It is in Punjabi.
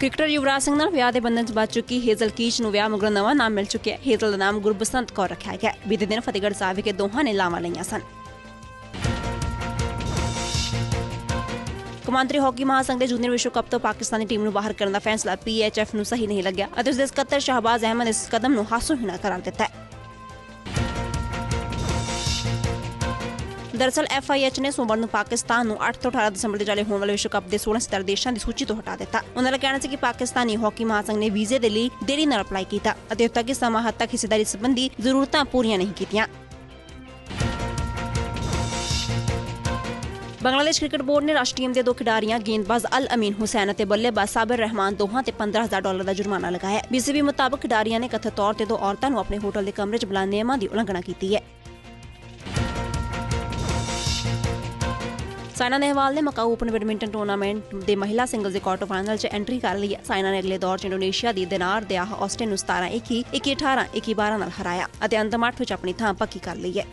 ਕ੍ਰਿਕਟਰ ਯੁਵਰਾਜ ਸਿੰਘ ਨਾਲ ਵਿਆਹ ਦੇ ਬੰਧਨ 'ਚ ਬਚ ਚੁੱਕੀ ਹੇਜ਼ਲ ਕੀਚ ਨੂੰ ਵਿਆਹ ਮਗਰੋਂ ਨਵਾਂ ਨਾਮ ਮਿਲ ਚੁੱਕਿਆ ਹੈ। ਹੇਜ਼ਲ ਦਾ ਨਾਮ ਗੁਰਬਸੰਤ ਕੌਰ ਰੱਖਿਆ ਗਿਆ ਬੀਤੇ ਦਿਨ ਫਤਿਹਗੜ੍ਹ ਸਾਹਿਬ ਵਿਖੇ ਦੋਹਾਂ ਨੇ ਲਾਵਾਂ ਲਈਆਂ ਸਨ। ਕੌਮਾਂਤਰੀ ਹਾਕੀ ਮਹਾਸੰਘ ਦੇ ਜੂਨੀਅਰ ਵਿਸ਼ਵ ਕੱਪ ਤੋਂ ਪਾਕਿਸਤਾਨੀ ਟੀਮ ਨੂੰ ਬਾਹਰ ਕਰਨ ਦਾ ਫੈਸਲਾ ਪੀਐਚਐਫ ਨੂੰ ਸਹੀ ਨਹੀਂ ਲੱਗਿਆ ਅਤੇ ਉਸ ਦੇ ਸਕੱਤਰ ਸ਼ਹਬਾਜ਼ ਅਹਿਮਦ ਨੇ ਇਸ ਕਦਮ ਨੂੰ ਹਾਸੋਹੀਣਾ ਕਰਾਰ ਦਿੱਤਾ ਹੈ। ਦਰਅਸਲ ਐਫਆਈਐਚ ਨੇ ਸੋਮਵਾਰ ਨੂੰ ਪਾਕਿਸਤਾਨ ਨੂੰ 8 ਤੋਂ 18 ਦਸੰਬਰ ਦੇ ਜਾਰੀ ਹੋਣ ਵਾਲੇ ਵਿਸ਼ਵ ਕੱਪ ਦੇ 16 ਸਿਤਾਰੇ ਦੇਸ਼ਾਂ ਦੀ ਸੂਚੀ ਤੋਂ ਹਟਾ ਦਿੱਤਾ। ਉਹਨਾਂ ਦਾ ਕਹਿਣਾ ਸੀ ਕਿ ਪਾਕਿਸਤਾਨੀ ਹਾਕੀ ਮਹਾਸੰਘ ਨੇ ਵੀਜ਼ੇ ਦੇ ਲਈ ਦੇਰੀ ਨਾਲ ਅਪਲਾਈ ਕੀਤਾ ਅਤੇ ਉੱਥੇ ਤੱਕ ਸਮਾਂ ਹੱਦ ਤੱਕ ਹਿੱਸੇਦਾਰੀ ਸੰਬੰਧੀ ਜ਼ਰੂਰਤਾਂ ਪੂਰੀਆਂ ਨਹੀਂ ਕੀਤੀਆਂ। ਬੰਗਲਾਦੇਸ਼ ਕ੍ਰਿਕਟ ਬੋਰਡ ਨੇ ਰਾਸ਼ਟਰੀ ਟੀਮ ਦੇ ਦੋ ਖਿਡਾਰੀਆਂ ਗੇਂਦਬਾਜ਼ ਅਲ ਅਮੀਨ ਹੁਸੈਨ ਅਤੇ ਬੱਲੇਬਾਜ਼ ਸਾਬਰ ਰਹਿਮਾਨ ਦੋਹਾਂ ਤੇ 15000 ਡਾਲਰ ਦਾ ਜੁਰਮਾਨਾ ਲਗਾਇਆ ਹੈ। ਬੀਸੀਬੀ ਮੁਤਾਬਕ ਖਿਡਾਰੀਆਂ ਨੇ ਕਥਿਤ ਤੌਰ ਤੇ ਦੋ ਔਰਤਾਂ ਨੂੰ ਆਪਣੇ ਹੋਟਲ ਦੇ ਕਮਰੇ 'ਚ ਬੁਲਾਉਣ ਨਿਯਮਾਂ ਦੀ ਉਲੰਘਣਾ ਕੀਤੀ ਹੈ। ਸਾਇਨਾ ਨੇਹਵਾਲ ਨੇ ਮਕਾਊ ਓਪਨ ਬੈਡਮਿੰਟਨ ਟੂਰਨਾਮੈਂਟ ਦੇ ਮਹਿਲਾ ਸਿੰਗਲਜ਼ ਦੇ ਕੁਆਟਰ ਫਾਈਨਲ 'ਚ ਐਂਟਰੀ ਕਰ ਲਈ ਹੈ। ਸਾਇਨਾ ਨੇ ਅਗਲੇ ਦੌਰ 'ਚ ਇੰਡੋਨੇਸ਼ੀਆ ਦੀ ਦਿਨਾਰ ਦਿਆਹ ਆਸਟਿਨ ਨੂੰ 17 21 21 18 21 12 ਨਾਲ ਹਰਾਇਆ ਅਤੇ ਅੰਤਮ ਅੱਠ ਵਿੱਚ ਆਪਣੀ ਥਾਂ ਪੱਕੀ ਕਰ ਲਈ ਹੈ।